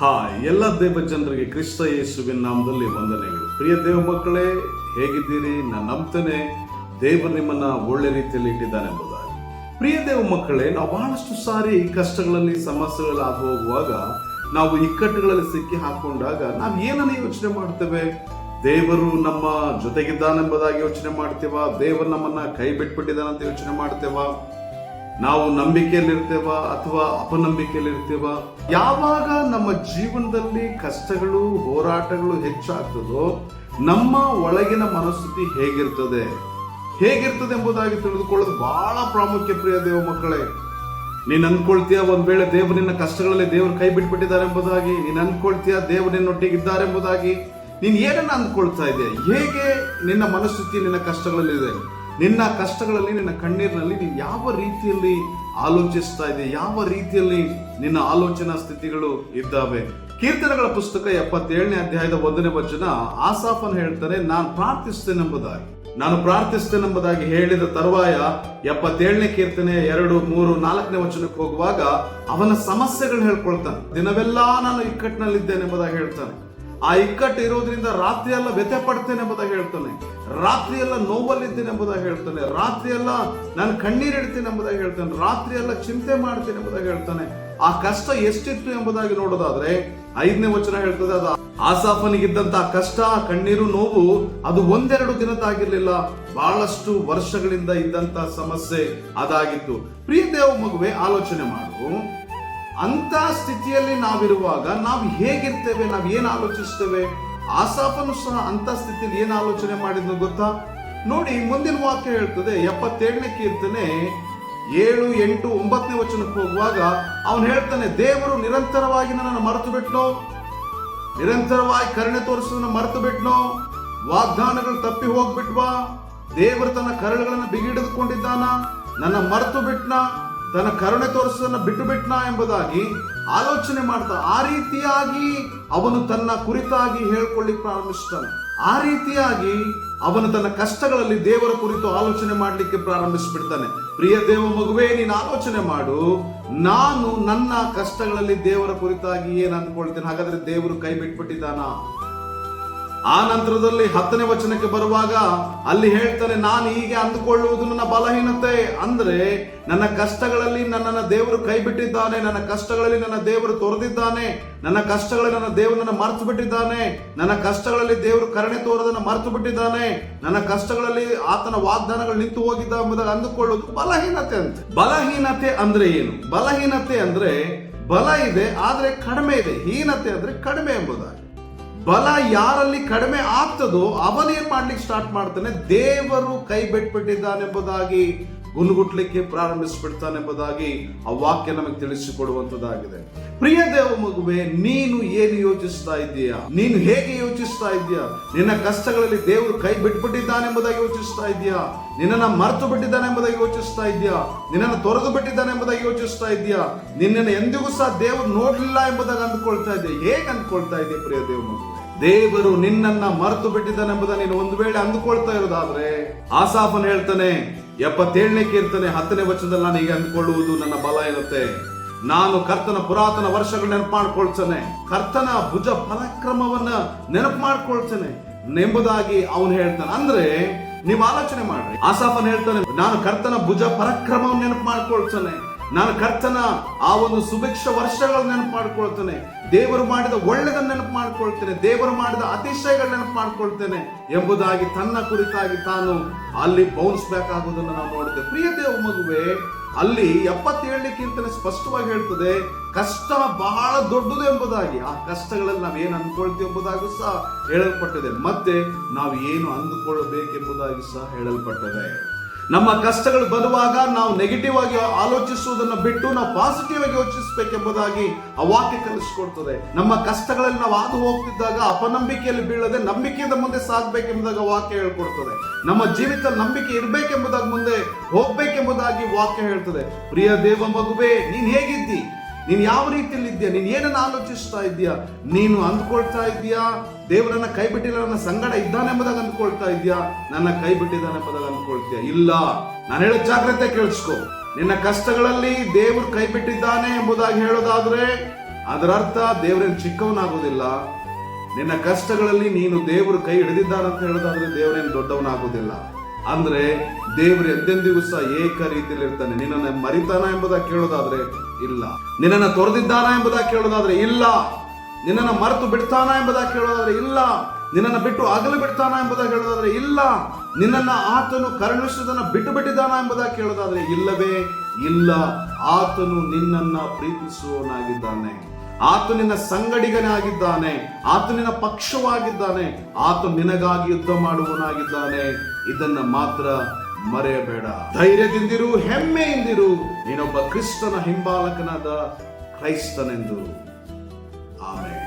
Hi, ಎಲ್ಲ ದೇವ ಜನರಿಗೆ ಕ್ರಿಸ್ತ ಯೇಸುವಿನ ನಾಮದಲ್ಲಿ ವಂದನೆಗಳು. ಪ್ರಿಯ ದೇವ ಮಕ್ಕಳೇ, ಹೇಗಿದ್ದೀರಿ? ನಾನು ನಂಬ್ತೇನೆ. ದೇವರು ನಿಮ್ಮನ್ನ ಒಳ್ಳೆ ರೀತಿಯಲ್ಲಿ ಇಟ್ಟಿದ್ದಾನೆ ಎಂಬುದಾಗಿ. ಪ್ರಿಯ ದೇವ ಮಕ್ಕಳೇ, ನಾವು ಬಹಳಷ್ಟು ಸಾರಿ ಕಷ್ಟಗಳಲ್ಲಿ, ಸಮಸ್ಯೆಗಳಲ್ಲಿ ಆಗಿ ಹೋಗುವಾಗ ನಾವು ಇಕ್ಕಟ್ಟುಗಳಲ್ಲಿ ಸಿಕ್ಕಿ ಹಾಕೊಂಡಾಗ ನಾವು ಏನನ್ನ ಯೋಚನೆ ಮಾಡ್ತೇವೆ? ದೇವರು ನಮ್ಮ ಜೊತೆಗಿದ್ದಾನೆಂಬುದಾಗಿ ಯೋಚನೆ ಮಾಡ್ತೇವಾ? ದೇವರು ನಮ್ಮನ್ನ ಕೈ ಬಿಟ್ಬಿಟ್ಟಿದ್ದಾನಂತ ಯೋಚನೆ ಮಾಡ್ತೇವ? ನಾವು ನಂಬಿಕೆಯಲ್ಲಿರ್ತೇವ ಅಥವಾ ಅಪನಂಬಿಕೆಯಲ್ಲಿರ್ತೇವ? ಯಾವಾಗ ನಮ್ಮ ಜೀವನದಲ್ಲಿ ಕಷ್ಟಗಳು, ಹೋರಾಟಗಳು ಹೆಚ್ಚಾಗ್ತದೋ, ನಮ್ಮ ಒಳಗಿನ ಮನಸ್ಥಿತಿ ಹೇಗಿರ್ತದೆ? ಹೇಗಿರ್ತದೆ ಎಂಬುದಾಗಿ ತಿಳಿದುಕೊಳ್ಳೋದು ಬಹಳ ಪ್ರಾಮುಖ್ಯ ಪ್ರಿಯ ದೇವ ಮಕ್ಕಳೇ. ನೀನು ಅನ್ಕೊಳ್ತೀಯ ಒಂದ್ ವೇಳೆ ದೇವರು ನಿನ್ನ ಕಷ್ಟಗಳಲ್ಲಿ ದೇವರು ಕೈ ಬಿಟ್ಬಿಟ್ಟಿದ್ದಾರೆ ಎಂಬುದಾಗಿ? ನೀನು ಅನ್ಕೊಳ್ತೀಯ ದೇವರು ನಿನ್ನೊಟ್ಟಿಗಿದ್ದಾರೆ ಎಂಬುದಾಗಿ? ನೀನು ಏನನ್ನ ಅಂದ್ಕೊಳ್ತಾ ಇದೆ ಹೇಗೆ ನಿನ್ನ ಮನಸ್ಥಿತಿ ನಿನ್ನ ಕಷ್ಟಗಳಲ್ಲಿ ಇದೆ ನಿನ್ನ ಕಷ್ಟಗಳಲ್ಲಿ, ನಿನ್ನ ಕಣ್ಣೀರಿನಲ್ಲಿ ನೀನು ಯಾವ ರೀತಿಯಲ್ಲಿ ಆಲೋಚಿಸ್ತಾ ಇದೆ ಯಾವ ರೀತಿಯಲ್ಲಿ ನಿನ್ನ ಆಲೋಚನಾ ಸ್ಥಿತಿಗಳು ಇದ್ದಾವೆ? ಕೀರ್ತನೆಗಳ ಪುಸ್ತಕ ಎಪ್ಪತ್ತೇಳನೇ ಅಧ್ಯಾಯದ ಒಂದನೇ ವಚನ ಆಸಾಫನ್ ಹೇಳ್ತಾರೆ ನಾನು ಪ್ರಾರ್ಥಿಸ್ತೇನೆಂಬುದಾಗಿ ನಾನು ಪ್ರಾರ್ಥಿಸ್ತೇನೆಂಬುದಾಗಿ ಹೇಳಿದ ತರುವಾಯ ಎಪ್ಪತ್ತೇಳನೇ ಕೀರ್ತನೆ ಎರಡು, ಮೂರು, ನಾಲ್ಕನೇ ವಚನಕ್ಕೆ ಹೋಗುವಾಗ ಅವನ ಸಮಸ್ಯೆಗಳು ಹೇಳ್ಕೊಳ್ತಾನೆ. ದಿನವೆಲ್ಲಾ ನಾನು ಇಕ್ಕಟ್ಟಿನಲ್ಲಿದ್ದೇನೆ ಎಂಬುದಾಗಿ ಹೇಳ್ತಾನೆ. ಆ ಇಕ್ಕಟ್ಟು ಇರೋದ್ರಿಂದ ರಾತ್ರಿ ಎಲ್ಲ ವ್ಯಥೆ ಪಡ್ತೇನೆ ಎಂಬುದಾಗಿ ಹೇಳ್ತಾನೆ. ರಾತ್ರಿ ಎಲ್ಲ ನೋವಲ್ಲಿದ್ದೇನೆ ಎಂಬುದಾಗಿ ಹೇಳ್ತಾನೆ. ರಾತ್ರಿ ಎಲ್ಲ ನಾನು ಕಣ್ಣೀರಿಡ್ತೇನೆ ಎಂಬುದಾಗಿ ಹೇಳ್ತಾನೆ. ರಾತ್ರಿ ಎಲ್ಲ ಚಿಂತೆ ಮಾಡ್ತೇನೆ ಎಂಬುದಾಗಿ ಹೇಳ್ತಾನೆ. ಆ ಕಷ್ಟ ಎಷ್ಟಿತ್ತು ಎಂಬುದಾಗಿ ನೋಡೋದಾದ್ರೆ, ಐದನೇ ವಚನ ಹೇಳ್ತದೆ ಅದು, ಆಸಾಫನಿಗಿದ್ದಂತ ಕಷ್ಟ ಕಣ್ಣೀರು, ನೋವು, ಅದು ಒಂದೆರಡು ದಿನದಾಗಿರ್ಲಿಲ್ಲ ಬಹಳಷ್ಟು ವರ್ಷಗಳಿಂದ ಇದ್ದಂತ ಸಮಸ್ಯೆ ಅದಾಗಿತ್ತು. ದೇವ ಮಗುವೆ, ಆಲೋಚನೆ ಮಾಡು. ಅಂತ ಸ್ಥಿತಿಯಲ್ಲಿ ನಾವಿರುವಾಗ ನಾವು ಹೇಗಿರ್ತೇವೆ, ನಾವು ಏನು ಆಲೋಚಿಸ್ತೇವೆ? ಆಸಾಪನು ಸಹ ಅಂತ ಸ್ಥಿತಿಯಲ್ಲಿ ಏನು ಆಲೋಚನೆ ಮಾಡಿದ್ನು ಗೊತ್ತಾ? ನೋಡಿ, ಮುಂದಿನ ವಾಕ್ಯ ಹೇಳ್ತದೆ, ಎಪ್ಪತ್ತೇಳನೇ ಕೀರ್ತನೆ, ಏಳು, ಎಂಟು, ಒಂಬತ್ತನೇ ವಚನಕ್ಕೆ ಹೋಗುವಾಗ ಅವನು ಹೇಳ್ತಾನೆ, ದೇವರು ನಿರಂತರವಾಗಿ ನನ್ನನ್ನು ಮರೆತು ಬಿಟ್ನೋ ನಿರಂತರವಾಗಿ ಕರುಣೆ ತೋರಿಸೋದನ್ನ ಮರೆತು ಬಿಟ್ನೋ ವಾಗ್ದಾನಗಳು ತಪ್ಪಿ ಹೋಗ್ಬಿಟ್ವಾ? ದೇವರು ತನ್ನ ಕರಳುಗಳನ್ನು ಬಿಗಿಡಿದುಕೊಂಡಿದ್ದಾನ ನನ್ನ ಮರೆತು ಬಿಟ್ನ ತನ್ನ ಕರುಣೆ ತೋರಿಸೋದನ್ನ ಬಿಟ್ಟು ಬಿಟ್ನ ಎಂಬುದಾಗಿ ಆಲೋಚನೆ ಮಾಡ್ತಾ, ಆ ರೀತಿಯಾಗಿ ಅವನು ತನ್ನ ಕುರಿತಾಗಿ ಹೇಳ್ಕೊಳ್ಳಿಕ್ ಪ್ರಾರಂಭಿಸ್ತಾನೆ. ಆ ರೀತಿಯಾಗಿ ಅವನು ತನ್ನ ಕಷ್ಟಗಳಲ್ಲಿ ದೇವರ ಕುರಿತು ಆಲೋಚನೆ ಮಾಡಲಿಕ್ಕೆ ಪ್ರಾರಂಭಿಸಿಬಿಡ್ತಾನೆ. ಪ್ರಿಯ ದೇವ ಮಗುವೇ, ನೀನು ಆಲೋಚನೆ ಮಾಡು. ನಾನು ನನ್ನ ಕಷ್ಟಗಳಲ್ಲಿ ದೇವರ ಕುರಿತಾಗಿ ಏನು ಅಂದ್ಕೊಳ್ತೇನೆ ಹಾಗಾದ್ರೆ ದೇವರು ಕೈ ಬಿಟ್ಬಿಟ್ಟಿದ್ದಾನ? ಆ ನಂತರದಲ್ಲಿ ಹತ್ತನೇ ವಚನಕ್ಕೆ ಬರುವಾಗ ಅಲ್ಲಿ ಹೇಳ್ತಾನೆ, ನಾನು ಹೀಗೆ ಅಂದುಕೊಳ್ಳುವುದು ನನ್ನ ಬಲಹೀನತೆ. ಅಂದ್ರೆ ನನ್ನ ಕಷ್ಟಗಳಲ್ಲಿ ನನ್ನನ್ನು ದೇವರು ಕೈ ಬಿಟ್ಟಿದ್ದಾನೆ ನನ್ನ ಕಷ್ಟಗಳಲ್ಲಿ ನನ್ನ ದೇವರು ತೊರೆದಿದ್ದಾನೆ, ನನ್ನ ಕಷ್ಟಗಳಲ್ಲಿ ನನ್ನ ದೇವರು ನನ್ನ ಮರೆತು ಬಿಟ್ಟಿದ್ದಾನೆ ನನ್ನ ಕಷ್ಟಗಳಲ್ಲಿ ದೇವರು ಕರುಣೆ ತೋರದನ್ನ ಮರೆತು ಬಿಟ್ಟಿದ್ದಾನೆ ನನ್ನ ಕಷ್ಟಗಳಲ್ಲಿ ಆತನ ವಾಗ್ದಾನಗಳು ನಿಂತು ಹೋಗಿದ್ದ ಎಂಬುದಾಗಿ ಅಂದುಕೊಳ್ಳುವುದು ಬಲಹೀನತೆ ಅಂತ. ಬಲಹೀನತೆ ಅಂದ್ರೆ ಏನು? ಬಲಹೀನತೆ ಅಂದ್ರೆ ಬಲ ಇದೆ, ಆದ್ರೆ ಕಡಿಮೆ ಇದೆ. ಹೀನತೆ ಅಂದ್ರೆ ಕಡಿಮೆ ಎಂಬುದಾಗಿ. ಬಲ ಯಾರಲ್ಲಿ ಕಡಿಮೆ ಆಗ್ತದೋ ಅವನೇನ್ ಮಾಡ್ಲಿಕ್ಕೆ ಸ್ಟಾರ್ಟ್ ಮಾಡ್ತಾನೆ. ದೇವರು ಕೈ ಬಿಟ್ಬಿಟ್ಟಿದ್ದಾನೆಂಬುದಾಗಿ ಗುನುಗುಟ್ಲಿಕ್ಕೆ ಪ್ರಾರಂಭಿಸ್ಬಿಡ್ತಾನೆಂಬುದಾಗಿ ಆ ವಾಕ್ಯ ನಮಗೆ ತಿಳಿಸಿಕೊಡುವಂತದ್ದಾಗಿದೆ ಪ್ರಿಯ ದೇವ ಮಗುವೆ, ನೀನು ಏನು ಯೋಚಿಸ್ತಾ ಇದ್ದೀಯಾ? ನೀನು ಹೇಗೆ ಯೋಚಿಸ್ತಾ ಇದ್ದೀಯಾ? ನಿನ್ನ ಕಷ್ಟಗಳಲ್ಲಿ ದೇವರು ಕೈ ಬಿಟ್ಬಿಟ್ಟಿದ್ದಾನೆ ಎಂಬುದಾಗಿ ಯೋಚಿಸ್ತಾ ಇದ್ದೀಯ? ನಿನ್ನನ್ನು ಮರೆತು ಬಿಟ್ಟಿದ್ದಾನೆ ಎಂಬುದಾಗಿ ಯೋಚಿಸ್ತಾ ಇದ್ದೀಯಾ? ನಿನ್ನನ್ನು ತೊರೆದು ಬಿಟ್ಟಿದ್ದಾನೆ ಎಂಬುದಾಗಿ ಯೋಚಿಸ್ತಾ ಇದ್ದೀಯಾ? ನಿನ್ನನ್ನು ಎಂದಿಗೂ ಸಹ ದೇವರು ನೋಡ್ಲಿಲ್ಲ ಎಂಬುದಾಗಿ ಅಂದ್ಕೊಳ್ತಾ ಇದೆಯಾ ಹೇಗೆ ಅಂದ್ಕೊಳ್ತಾ ಇದೆಯಾ ಪ್ರಿಯ ದೇವ ಮಗುವೆ ದೇವರು ನಿನ್ನನ್ನ ಮರೆತು ಬಿಟ್ಟಿದ್ದಾನೆಂಬುದನ್ನು ನೀನು ಒಂದು ವೇಳೆ ಅಂದುಕೊಳ್ತಾ ಇರೋದಾದ್ರೆ ಆಸಾಫನ್ ಹೇಳ್ತಾನೆ, ಎಪ್ಪತ್ತೇಳನೇ ಕೀರ್ತನೆ ಹತ್ತನೇ ವಚನದಲ್ಲಿ ನಾನು ಈಗ ಅಂದುಕೊಳ್ಳುವುದು ನನ್ನ ಬಲ ಇರುತ್ತೆ ನಾನು ಕರ್ತನ ಪುರಾತನ ವರ್ಷಗಳು ನೆನಪು ಮಾಡ್ಕೊಳ್ತಾನೆ. ಕರ್ತನ ಭುಜ ಪರಾಕ್ರಮವನ್ನ ನೆನಪು ಮಾಡ್ಕೊಳ್ತಾನೆ ಎಂಬುದಾಗಿ ಅವನು ಹೇಳ್ತಾನೆ. ಅಂದ್ರೆ ನೀವು ಆಲೋಚನೆ ಮಾಡ್ರಿ. ಆಸಾಫನ್ ಹೇಳ್ತಾನೆ, ನಾನು ಕರ್ತನ ಭುಜ ಪರಾಕ್ರಮವನ್ನು ನೆನಪು ಮಾಡ್ಕೊಳ್ತಾನೆ. ನಾನು ಕರ್ತನ ಆ ಒಂದು ಸುಭಿಕ್ಷ ವರ್ಷಗಳ ನೆನಪು ಮಾಡ್ಕೊಳ್ತೇನೆ ದೇವರು ಮಾಡಿದ ಒಳ್ಳೆದನ್ನ ನೆನಪು ಮಾಡ್ಕೊಳ್ತೇನೆ ದೇವರು ಮಾಡಿದ ಅತಿಶಯಗಳ ನೆನಪು ಮಾಡ್ಕೊಳ್ತೇನೆ ಎಂಬುದಾಗಿ ತನ್ನ ಕುರಿತಾಗಿ ತಾನು ಅಲ್ಲಿ ಬೌನ್ಸ್ ಬ್ಯಾಕ್ ಆಗುವುದನ್ನು ನಾವು ನೋಡಿದೆ ಪ್ರಿಯ ದೇವ ಮಗುವೆ, ಅಲ್ಲಿ ಎಪ್ಪತ್ತೇಳಕ್ಕಿಂತ ಸ್ಪಷ್ಟವಾಗಿ ಹೇಳ್ತದೆ ಕಷ್ಟ ಬಹಳ ದೊಡ್ಡದು ಎಂಬುದಾಗಿ. ಆ ಕಷ್ಟಗಳಲ್ಲಿ ನಾವು ಏನು ಅಂದ್ಕೊಳ್ತೀವಿ ಎಂಬುದಾಗಿ ಸಹ ಹೇಳಲ್ಪಟ್ಟಿದೆ. ಮತ್ತೆ ನಾವು ಏನು ಅಂದುಕೊಳ್ಳಬೇಕೆಂಬುದಾಗಿ ಸಹ ಹೇಳಲ್ಪಟ್ಟದೆ. ನಮ್ಮ ಕಷ್ಟಗಳು ಬರುವಾಗ ನಾವು ನೆಗೆಟಿವ್ ಆಗಿ ಆಲೋಚಿಸುವುದನ್ನು ಬಿಟ್ಟು ನಾವು ಪಾಸಿಟಿವ್ ಆಗಿ ಯೋಚಿಸಬೇಕೆಂಬುದಾಗಿ ಆ ವಾಕ್ಯ ಕಲಿಸಿಕೊಡ್ತದೆ. ನಮ್ಮ ಕಷ್ಟಗಳಲ್ಲಿ ನಾವು ಹಾದು ಹೋಗ್ತಿದ್ದಾಗ ಅಪನಂಬಿಕೆಯಲ್ಲಿ ಬೀಳದೆ ನಂಬಿಕೆಯಿಂದ ಮುಂದೆ ಸಾಗಬೇಕೆಂಬುದಾಗ ವಾಕ್ಯ ಹೇಳ್ಕೊಡ್ತದೆ. ನಮ್ಮ ಜೀವಿತ ನಂಬಿಕೆ ಇರಬೇಕೆಂಬುದಾಗಿ ಮುಂದೆ ಹೋಗ್ಬೇಕೆಂಬುದಾಗಿ ವಾಕ್ಯ ಹೇಳ್ತದೆ. ಪ್ರಿಯ ದೇವ ಮಗುವೆ, ನೀನ್ ಹೇಗಿದ್ದಿ? ನೀನು ಯಾವ ರೀತಿಯಲ್ಲಿ ಇದೆಯಾ ನೀನು ಏನನ್ನ ಆಲೋಚಿಸ್ತಾ ಇದೆಯಾ ನೀನು ಅಂದ್ಕೊಳ್ತಾ ಇದೆಯಾ ದೇವರನ್ನ ಕೈ ಬಿಟ್ಟಿಲ್ಲ ನನ್ನ ಸಂಗಡ ಇದ್ದಾನೆ ಎಂಬುದಾಗಿ ಅಂದ್ಕೊಳ್ತಾ ಇದೆಯಾ ನನ್ನ ಕೈ ಬಿಟ್ಟಿದ್ದಾನೆ ಎಂಬುದಾಗ ಅಂದ್ಕೊಳ್ತೀಯಾ? ಇಲ್ಲ. ನಾನು ಹೇಳೋ ಜಾಗ್ರತೆ ಕೇಳಿಸ್ಕೊ. ನಿನ್ನ ಕಷ್ಟಗಳಲ್ಲಿ ದೇವರು ಕೈ ಬಿಟ್ಟಿದ್ದಾನೆ ಎಂಬುದಾಗಿ ಹೇಳೋದಾದ್ರೆ, ಅದರ ಅರ್ಥ ದೇವರೇನು ಚಿಕ್ಕವನಾಗೋದಿಲ್ಲ. ನಿನ್ನ ಕಷ್ಟಗಳಲ್ಲಿ ನೀನು ದೇವರು ಕೈ ಹಿಡಿದಿದ್ದಾನಂತ ಹೇಳೋದಾದ್ರೆ ದೇವರೇನು ದೊಡ್ಡವನಾಗೋದಿಲ್ಲ. ಅಂದ್ರೆ ದೇವರು ಎಂದೆಂದಿಗೂ ಸಹ ಏಕ ರೀತಿಯಲ್ಲಿ ಇರ್ತಾನೆ. ನಿನ್ನನ್ನು ಮರಿತಾನ ಎಂಬುದಾಗಿ ಕೇಳೋದಾದ್ರೆ ಇಲ್ಲ. ನಿನ್ನನ್ನು ತೊರೆದಿದ್ದಾನ ಎಂಬುದಾಗಿ ಕೇಳೋದಾದ್ರೆ ಇಲ್ಲ. ನಿನ್ನನ್ನು ಮರೆತು ಬಿಡ್ತಾನ ಎಂಬುದಾಗಿ ಕೇಳೋದಾದ್ರೆ ಇಲ್ಲ. ನಿನ್ನನ್ನು ಬಿಟ್ಟು ಅಗಲು ಬಿಡ್ತಾನ ಎಂಬುದಾಗಿ ಹೇಳೋದಾದ್ರೆ ಇಲ್ಲ. ನಿನ್ನನ್ನ ಆತನು ಕರುಣಿಸುವುದನ್ನು ಬಿಟ್ಟು ಬಿಟ್ಟಿದ್ದಾನ ಎಂಬುದಾಗಿ ಕೇಳೋದಾದ್ರೆ ಇಲ್ಲವೇ ಇಲ್ಲ. ಆತನು ನಿನ್ನನ್ನ ಪ್ರೀತಿಸುವವನಾಗಿದ್ದಾನೆ. ಆತ ನಿನ್ನ ಸಂಗಡಿಗನಾಗಿದ್ದಾನೆ, ಆತು ನಿನ್ನ ಪಕ್ಷವಾಗಿದ್ದಾನೆ, ಆತು ನಿನಗಾಗಿ ಯುದ್ಧ ಮಾಡುವವನಾಗಿದ್ದಾನೆ. ಇದನ್ನ ಮಾತ್ರ ಮರೆಯಬೇಡ. ಧೈರ್ಯದಿಂದಿರು, ಹೆಮ್ಮೆಯಿಂದಿರು, ನೀನೊಬ್ಬ ಕ್ರಿಸ್ತನ ಹಿಂಬಾಲಕನಾದ ಕ್ರೈಸ್ತನೆಂದು. ಆಮೇಲೆ